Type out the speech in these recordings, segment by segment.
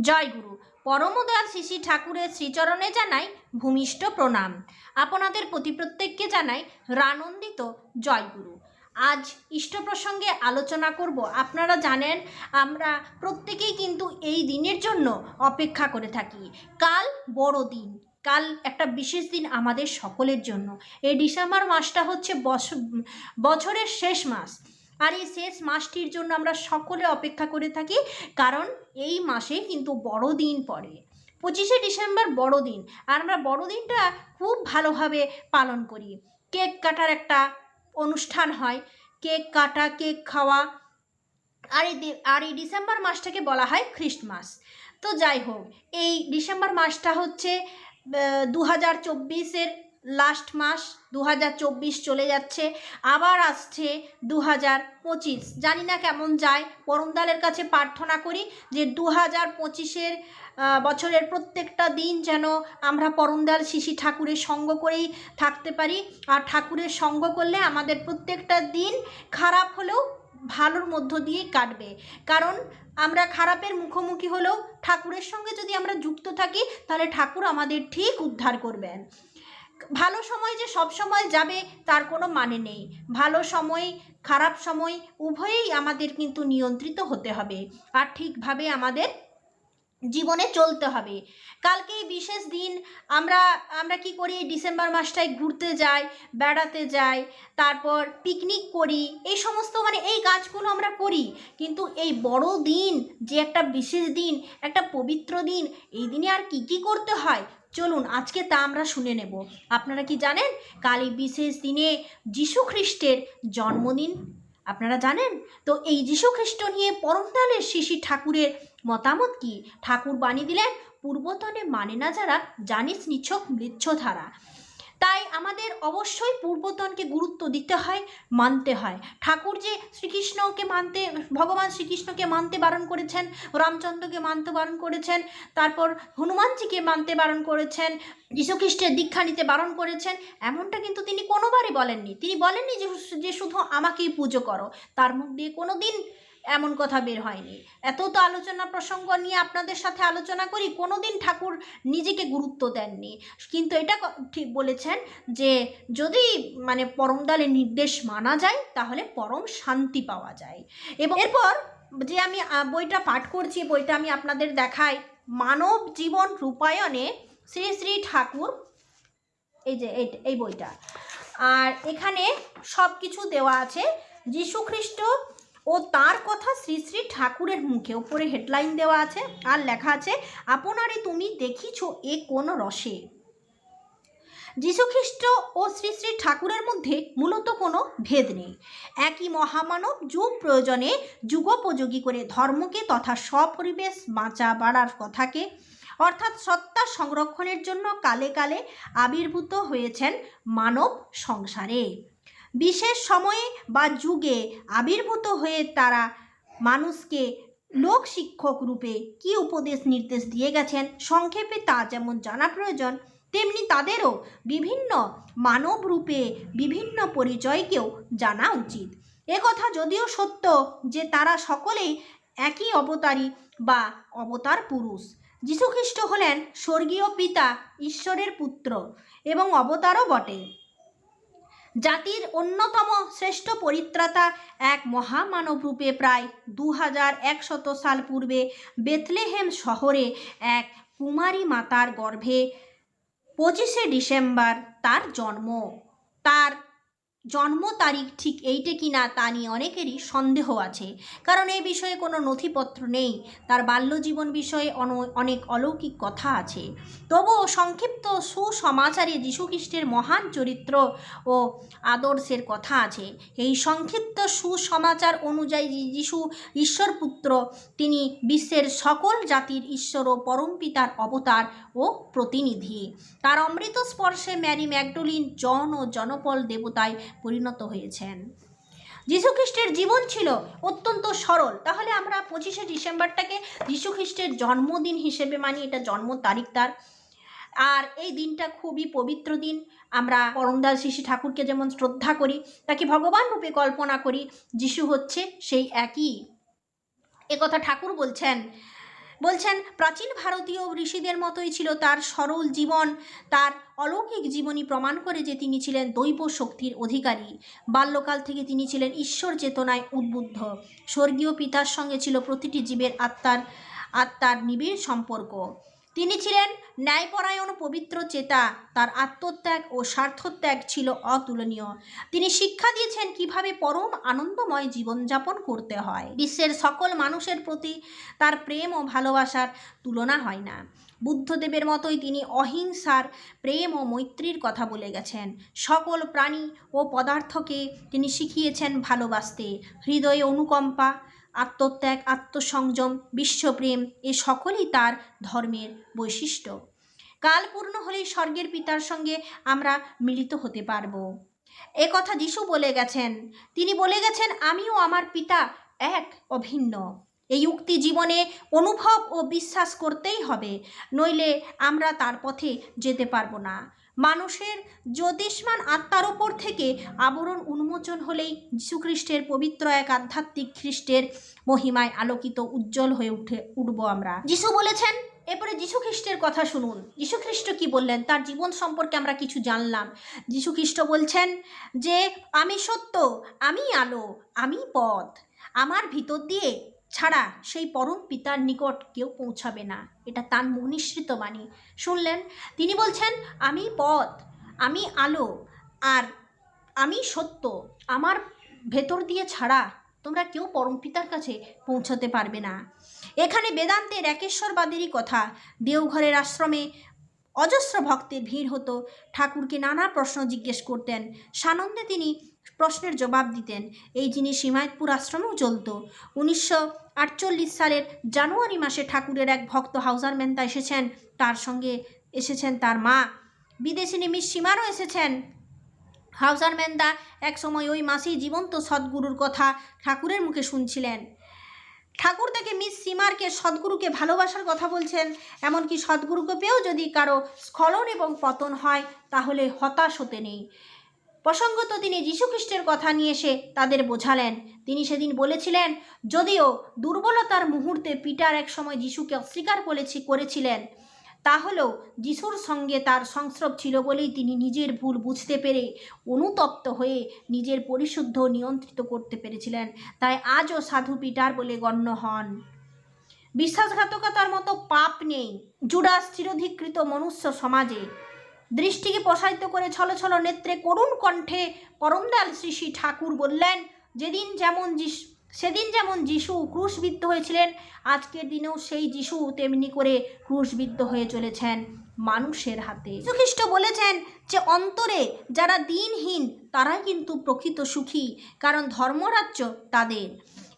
জয় গুরু। পরমদয়াল শ্রী ঠাকুরের শ্রীচরণে জানাই ভূমিষ্ঠ প্রণাম। আপনাদের প্রতি প্রত্যেককে জানাই রানন্দিত জয় গুরু। আজ ইষ্ট প্রসঙ্গে আলোচনা করব। আপনারা জানেন, আমরা প্রত্যেকেই কিন্তু এই দিনের জন্য অপেক্ষা করে থাকি। কাল বড় দিন। কাল একটা বিশেষ দিন আমাদের সকলের জন্য। এই ডিসেম্বর মাসটা হচ্ছে বছ- বছরের শেষ মাস। আর এই শেষ মাসটির জন্য আমরা সকলে অপেক্ষা করে থাকি, কারণ এই মাসে কিন্তু বড়দিন পড়ে। পঁচিশে ডিসেম্বর বড়দিন, আর আমরা বড়দিনটা খুব ভালোভাবে পালন করি। কেক কাটার একটা অনুষ্ঠান হয়, কেক কাটা, কেক খাওয়া, আর এই আর এই ডিসেম্বর মাসটাকে বলা হয় খ্রিস্টমাস। তো যাই হোক, এই ডিসেম্বর মাসটা হচ্ছে দু হাজার চব্বিশের লাস্ট মাস দু হাজার চব্বিশ চলে যাচ্ছে, আবার আসছে দু পঁচিশ। জানি না কেমন যায় পরমদালের কাছে প্রার্থনা করি যে দু হাজার পঁচিশের বছরের প্রত্যেকটা দিন যেন আমরা পরমদাল শিশি ঠাকুরের সঙ্গ করেই থাকতে পারি। আর ঠাকুরের সঙ্গ করলে আমাদের প্রত্যেকটা দিন খারাপ হলেও ভালোর মধ্য দিয়েই কাটবে। কারণ আমরা খারাপের মুখোমুখি হলেও ঠাকুরের সঙ্গে যদি আমরা যুক্ত থাকি, তাহলে ঠাকুর আমাদের ঠিক উদ্ধার করবেন। ভালো সময় যে সব সময় যাবে, তার কোনো মানে নেই। ভালো সময়, খারাপ সময় উভয়েই আমাদের কিন্তু নিয়ন্ত্রিত হতে হবে আর ঠিকভাবে আমাদের জীবনে চলতে হবে। কালকে বিশেষ দিন আমরা আমরা কি করি? ডিসেম্বর মাসটায় ঘুরতে যাই, বেড়াতে যাই, তারপর পিকনিক করি, এই সমস্ত মানে এই কাজগুলো আমরা করি। কিন্তু এই বড় দিন যে একটা বিশেষ দিন, একটা পবিত্র দিন, এই দিনে আর কি কি করতে হয়? চলুন আজকে তা আমরা শুনে নেব। আপনারা কি জানেন কাল বিশেষ দিনে যীশু খ্রিস্টের জন্মদিন? আপনারা জানেন? তো এই যীশু খ্রিস্ট নিয়ে পরমদালের শিশি ঠাকুরের মতামত কি? ঠাকুর বাণী দিলেন, পূর্বতনে মানে না যারা জানিস নিছক মৃচ্ছধারা তাই আমাদের অবশ্যই পূর্বতনকে গুরুত্ব দিতে হয়, মানতে হয়। ঠাকুর যে শ্রীকৃষ্ণকে মানতে, ভগবান শ্রীকৃষ্ণকে মানতে বারণ করেছেন, রামচন্দ্রকে মানতে বারণ করেছেন, তারপর হনুমানজিকে মানতে বারণ করেছেন, যীশুখ্রিস্টের দীক্ষা নিতে বারণ করেছেন, এমনটা কিন্তু তিনি কোনোবারই বলেননি। তিনি বলেননি যে শুধু আমাকেই পুজো করো, তার মুখ দিয়ে কোনো দিন এমন কথা বের হয়নি। এত তো আলোচনা প্রসঙ্গ নিয়ে আপনাদের সাথে আলোচনা করি কোনো দিন ঠাকুর নিজেকে গুরুত্ব দেননি। কিন্তু এটা ঠিক বলেছেন যে, যদি মানে পরমদালের নির্দেশ মানা যায়, তাহলে পরম শান্তি পাওয়া যায়। এবং এরপর যে আমি বইটা পাঠ করছি, বইটা আমি আপনাদের দেখাই। মানব জীবন রূপায়ণে শ্রী শ্রী ঠাকুর, এই যে, এই বইটা। আর এখানে সব কিছু দেওয়া আছে। যীশু খ্রিস্ট ও তার কথা শ্রী শ্রী ঠাকুরের মুখে ওপরে হেডলাইন দেওয়া আছে। আর লেখা আছে, আপনারে তুমি দেখিছ এ কোন রসে? যীশুখ্রিস্ট ও শ্রী শ্রী ঠাকুরের মধ্যে মূলত কোনো ভেদ নেই। একই মহামানব যুগ প্রয়োজনে যুগোপযোগী করে ধর্মকে তথা স্বপরিবেশ বাঁচা বাড়ার কথাকে, অর্থাৎ সত্তা সংরক্ষণের জন্য কালে কালে আবির্ভূত হয়েছেন মানব সংসারে। বিশেষ সময়ে বা যুগে আবির্ভূত হয়ে তারা মানুষকে লোক শিক্ষক রূপে কি উপদেশ নির্দেশ দিয়ে গেছেন, সংক্ষেপে তা যেমন জানা প্রয়োজন, তেমনি তাদেরও বিভিন্ন মানব রূপে বিভিন্ন পরিচয়কেও জানা উচিত। কথা যদিও সত্য যে তারা সকলেই একই অবতারী বা অবতার পুরুষ। যীশুখ্রিস্ট হলেন স্বর্গীয় পিতা, ঈশ্বরের পুত্র এবং অবতারও বটে। জাতির অন্যতম শ্রেষ্ঠ পরিত্রাতা এক মহামানব রূপে প্রায় দু হাজার একশত সাল পূর্বে বেথলেহেম শহরে এক কুমারী মাতার গর্ভে পঁচিশে ডিসেম্বর তার জন্ম। তার জন্ম তারিখ ঠিক এইটে কি না তা নিয়ে অনেকেরই সন্দেহ আছে। কারণ এই বিষয়ে কোনো নথিপত্র নেই। তার বাল্যজীবন বিষয়ে অন- অনেক অলৌকিক কথা আছে। তবুও সংক্ষিপ্ত সুসমাচারে যীশুখ্রিস্টের মহান চরিত্র ও আদর্শের কথা আছে। এই সংক্ষিপ্ত সুসমাচার অনুযায়ী যীশু যিশু ঈশ্বরপুত্র, তিনি বিশ্বের সকল জাতির ঈশ্বর ও পরমপিতার অবতার ও প্রতিনিধি। তার অমৃত স্পর্শে ম্যারি ম্যাকডোলিন, জন ও জনপল দেবতায় পরিণত হয়েছেন। যীশুখ্রিস্টের জীবন ছিল অত্যন্ত সরল। তাহলে আমরা পঁচিশে ডিসেম্বরটাকে যীশুখ্রিস্টের জন্মদিন হিসেবে মানি, এটা জন্ম তারিখ তার। আর এই দিনটা খুবই পবিত্র দিন। আমরা পরমদাস শিশু ঠাকুরকে যেমন শ্রদ্ধা করি, তাকে ভগবান রূপে কল্পনা করি, যিশু হচ্ছে সেই একই। একথা ঠাকুর বলছেন বলছেন, প্রাচীন ভারতীয় ঋষিদের মতোই ছিল তার সরল জীবন, তার অলৌকিক জীবনী প্রমাণ করে যে তিনি ছিলেন দৈব শক্তির অধিকারী। বাল্যকাল থেকে তিনি ছিলেন ঈশ্বর চেতনায় উদ্বুদ্ধ। স্বর্গীয় পিতার সঙ্গে ছিল প্রতিটি জীবের আত্মার আত্মার নিবিড় সম্পর্ক। তিনি ছিলেন ন্যায়পরায়ণ পবিত্র চেতা। তার আত্মত্যাগ ও স্বার্থত্যাগ ছিল অতুলনীয়। তিনি শিক্ষা দিয়েছেন কীভাবে পরম আনন্দময় জীবনযাপন করতে হয়। বিশ্বের সকল মানুষের প্রতি তার প্রেম ও ভালোবাসার তুলনা হয় না। বুদ্ধদেবের মতোই তিনি অহিংসার প্রেম ও মৈত্রীর কথা বলে গেছেন। সকল প্রাণী ও পদার্থকে তিনি শিখিয়েছেন ভালোবাসতে। হৃদয়ে অনুকম্পা আত্মত্যাগ, আত্মসংযম, বিশ্বপ্রেম, এ সকলই তার ধর্মের বৈশিষ্ট্য। কাল পূর্ণ হলেই স্বর্গের পিতার সঙ্গে আমরা মিলিত হতে পারব। এ কথা যিশু বলে গেছেন। তিনি বলে গেছেন, আমিও আমার পিতা এক অভিন্ন। এই উক্তি জীবনে অনুভব ও বিশ্বাস করতেই হবে, নইলে আমরা তার পথে যেতে পারব না। মানুষের জ্যোতিষ্মান আত্মার ওপর থেকে আবরণ উন্মোচন হলেই যীশুখ্রিস্টের পবিত্র এক আধ্যাত্মিক খ্রিস্টের মহিমায় আলোকিত উজ্জ্বল হয়ে উঠে, উঠব আমরা। যিশু বলেছেন, এরপরে যীশু খ্রিস্টের কথা শুনুন। যীশু খ্রিস্ট কি বললেন? তার জীবন সম্পর্কে আমরা কিছু জানলাম। যীশু খ্রিস্ট বলছেন যে, আমি সত্য, আমি আলো, আমি পথ। আমার ভিতর দিয়ে ছাড়া সেই পরম পিতার নিকট কেউ পৌঁছাবে না। এটা তার নিঃসৃত বাণী। শুনলেন? তিনি বলছেন, আমি পথ, আমি আলো, আর আমি সত্য। আমার ভেতর দিয়ে ছাড়া তোমরা কেউ পরম পিতার কাছে পৌঁছাতে পারবে না। এখানে বেদান্তের একেশ্বরবাদেরই কথা। দেওঘরের আশ্রমে অজস্র ভক্তের ভিড় হতো। ঠাকুরকে নানা প্রশ্ন জিজ্ঞেস করতেন। সানন্দে তিনি প্রশ্নের জবাব দিতেন। এই জিনিস হিমায়তপুর আশ্রমেও চলতো। উনিশশো আটচল্লিশ সালের জানুয়ারি মাসে ঠাকুরের এক ভক্ত হাউজার মেহতা এসেছেন। তার সঙ্গে এসেছেন তার মা। বিদেশিনী মিস সীমারও এসেছেন। হাউজার মেন্দা এক সময় ওই মাসেই জীবন্ত সদ্গুরুর কথা ঠাকুরের মুখে শুনছিলেন। ঠাকুর তাকে মিস সীমারকে, সদ্গুরুকে ভালোবাসার কথা বলছেন। এমনকি সদ্গুরুকে পেয়েও যদি কারও স্খলন এবং পতন হয়, তাহলে হতাশ হতে নেই। প্রসঙ্গত তিনি যীশুখ্রিস্টের কথা নিয়ে এসে তাদের বোঝালেন। তিনি সেদিন বলেছিলেন, যদিও দুর্বলতার মুহূর্তে পিটার এক সময় যিশুকে অস্বীকার বলেছি করেছিলেন, তাহলেও যিশুর সঙ্গে তার সংস্রব ছিল বলেই তিনি নিজের ভুল বুঝতে পেরে অনুতপ্ত হয়ে নিজের পরিশুদ্ধ নিয়ন্ত্রিত করতে পেরেছিলেন। তাই আজও সাধু পিটার বলে গণ্য হন। বিশ্বাসঘাতকতার মতো পাপ নেই। জুডাস চিরধিকৃত মনুষ্য সমাজে। দৃষ্টিকে প্রসারিত করে ছলো ছলো নেত্রে করুণ কণ্ঠে পরমদয়াল শ্রী শ্রী ঠাকুর বললেন, যেদিন যেমন সেদিন যেমন যিশু ক্রুশবিদ্ধ হয়েছিলেন, আজকের দিনেও সেই যিশু তেমনি করে ক্রুশবিদ্ধ হয়ে চলেছেন। মানুষের হাতে। যীশুখ্রিস্ট বলেছেন যে, অন্তরে যারা দিনহীন, তারাই কিন্তু প্রকৃত সুখী, কারণ ধর্মরাজ্য তাদের।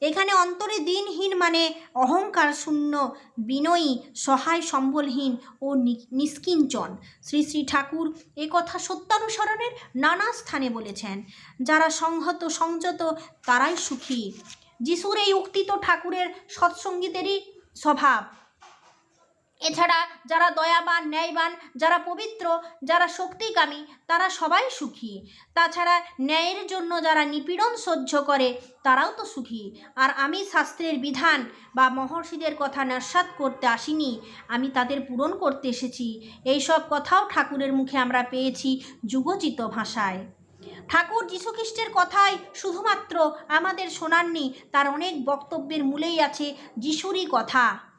এখানে অন্তরে দিনহীন মানে অহংকার শূন্য, বিনয়ী, সহায় সম্বলহীন ও নিষ্কিঞ্চন। শ্রী শ্রী ঠাকুর এ কথা সত্যানুসরণের নানা স্থানে বলেছেন। যারা সংহত, সংযত, তারাই সুখী। যিশুর এই উক্তি তো ঠাকুরের সৎসঙ্গীতেরই স্বভাব। এছাড়া যারা দয়াবান, ন্যায়বান, যারা পবিত্র, যারা শক্তিকামী, তারা সবাই সুখী। তাছাড়া ন্যায়ের জন্য যারা নিপীড়ন সহ্য করে, তারাও তো সুখী। আর আমি শাস্ত্রের বিধান বা মহর্ষিদের কথা নস্বাত করতে আসিনি, আমি তাদের পূরণ করতে এসেছি। এইসব কথাও ঠাকুরের মুখে আমরা পেয়েছি যুগোচিত ভাষায়। ঠাকুর যীশুখ্রিস্টের কথাই শুধুমাত্র আমাদের শোনাননি, তার অনেক বক্তব্যের মূলেই আছে যিশুরই কথা।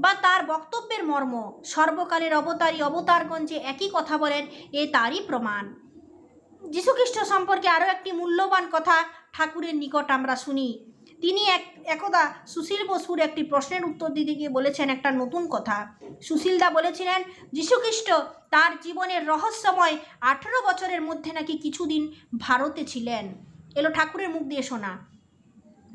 বা তার বক্তব্যের মর্ম সর্বকালের অবতারী অবতারগঞ্জে একই কথা বলেন, এ তারই প্রমাণ। যীশুখ্রিস্ট সম্পর্কে আরও একটি মূল্যবান কথা ঠাকুরের নিকট আমরা শুনি। তিনি এক, একদা সুশীল বসুর একটি প্রশ্নের উত্তর দিতে গিয়ে বলেছেন একটা নতুন কথা। সুশীলদা বলেছিলেন যীশুখ্রিস্ট তার জীবনের রহস্যময় আঠেরো বছরের মধ্যে নাকি কিছুদিন ভারতে ছিলেন? এলো ঠাকুরের মুখ দিয়ে শোনা।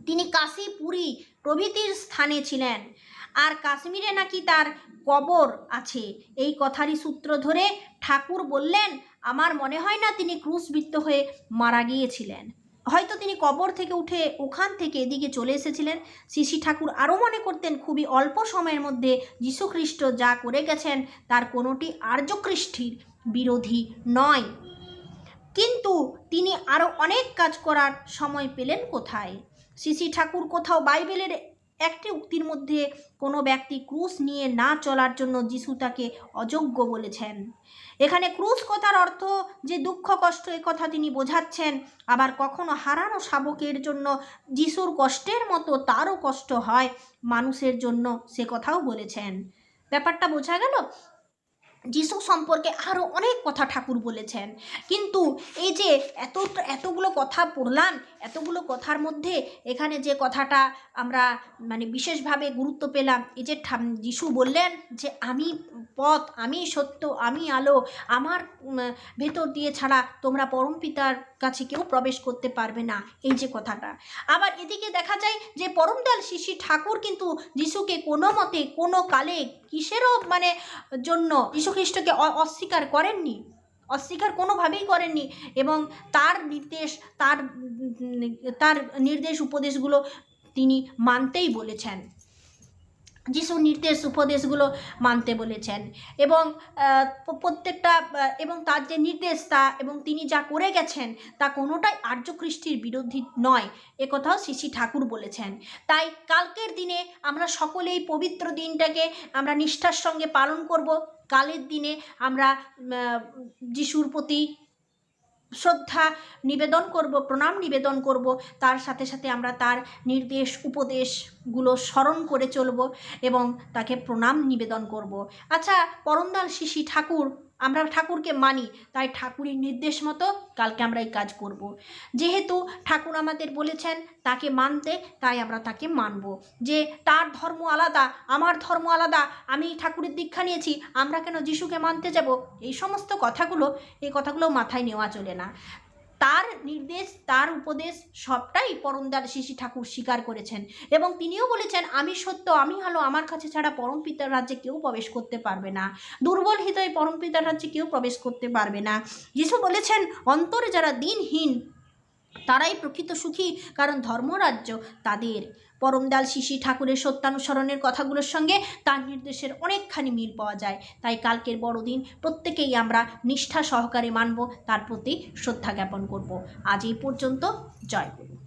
তিনি কাশী পুরী প্রভৃতির স্থানে ছিলেন। আর কাশ্মীরে নাকি তার কবর আছে। এই কথারই সূত্র ধরে ঠাকুর বললেন, আমার মনে হয় না তিনি ক্রুশবিদ্ধ হয়ে মারা গিয়েছিলেন। হয়তো তিনি কবর থেকে উঠে ওখান থেকে এদিকে চলে এসেছিলেন। শ্রী ঠাকুর আরও মনে করতেন, খুবই অল্প সময়ের মধ্যে যীশুখ্রিস্ট যা করে গেছেন, তার কোনোটি আর্যকৃষ্টির বিরোধী নয়। কিন্তু তিনি আরও অনেক কাজ করার সময় পেলেন কোথায়? শ্রী ঠাকুর কোথাও বাইবেলের একটি উক্তির মধ্যে কোনো ব্যক্তি ক্রুশ নিয়ে না চলার জন্য যিশু তাকে অযোগ্য বলেছেন। এখানে ক্রুশ কথার অর্থ যে দুঃখ, কষ্ট কথা তিনি বোঝাচ্ছেন, আবার কখনো হারানো শাবকের জন্য যিশুর কষ্টের মতো তারও কষ্ট হয় মানুষের জন্য সে কথাও বলেছেন। ব্যাপারটা বোঝা গেল? যিশু সম্পর্কে আরও অনেক কথা ঠাকুর বলেছেন। কিন্তু এই যে এত, এতগুলো কথা পড়লাম, এতগুলো কথার মধ্যে এখানে যে কথাটা আমরা মানে বিশেষভাবে গুরুত্ব পেলাম, এই যে যিশু বললেন যে, আমি পথ, আমি সত্য, আমি আলো, আমার ভেতর দিয়ে ছাড়া তোমরা পরম পিতার কাছে কেউ প্রবেশ করতে পারবে না, এই যে কথাটা। আবার এদিকে দেখা যায় যে পরমদয়াল শিশি ঠাকুর কিন্তু যিশুকে কোনো মতে, কোনো কালে কিসেরও মানে জন্য যীশুখ্রিস্টকে অস্বীকার করেননি। অস্বীকার কোনোভাবেই করেননি এবং তার নির্দেশ, তার তার নির্দেশ উপদেশগুলো তিনি মানতেই বলেছেন। যিশুর নির্দেশ উপদেশগুলো মানতে বলেছেন এবং প্রত্যেকটা এবং তার যে নির্দেশ তা এবং তিনি যা করে গেছেন তা কোনোটাই আর্যখ্রিস্টির বিরোধী নয়। এ কথাও শ্রী ঠাকুর বলেছেন। তাই কালকের দিনে আমরা সকলেই পবিত্র দিনটাকে আমরা নিষ্ঠার সঙ্গে পালন করব। কালের দিনে আমরা যিশুর প্রতি শ্রদ্ধা নিবেদন করব, প্রণাম নিবেদন করব, তার সাথে সাথে আমরা তার নির্দেশ উপদেশগুলো স্মরণ করে চলব এবং তাকে প্রণাম নিবেদন করব। আচ্ছা পরমদাল শিশি ঠাকুর আমরা ঠাকুরকে মানি, তাই ঠাকুরের নির্দেশ মতো কালকে আমরা এই কাজ করব। যেহেতু ঠাকুর আমাদের বলেছেন তাকে মানতে, তাই আমরা তাকে মানব। যে তার ধর্ম আলাদা, আমার ধর্ম আলাদা, আমি ঠাকুরের দীক্ষা নিয়েছি, আমরা কেন যিশুকে মানতে যাব? এই সমস্ত কথাগুলো, এই কথাগুলো মাথায় নেওয়া চলে না। তার নির্দেশ, তার উপদেশ সবটাই পরমদার শিশি ঠাকুর স্বীকার করেছেন। এবং তিনিও বলেছেন, আমি সত্য, আমি হলো আমার কাছে ছাড়া পরম পিতার রাজ্যে কেউ প্রবেশ করতে পারবে না। দুর্বল হৃদয়ে পরম পিতার রাজ্যে কেউ প্রবেশ করতে পারবে না। যিশু বলেছেন, অন্তরে যারা দিনহীন তারাই প্রকৃত সুখী, কারণ ধর্মরাজ্য তাদের। পরমদাল শিশি ঠাকুরের সত্যানুসরণের কথাগুলোর সঙ্গে তার নির্দেশের অনেকখানি মিল পাওয়া যায়। তাই কালকের বড়দিন প্রত্যেকেই আমরা নিষ্ঠা সহকারে মানব, তার প্রতি শ্রদ্ধা জ্ঞাপন করব। আজ এই পর্যন্ত জয় গুরু।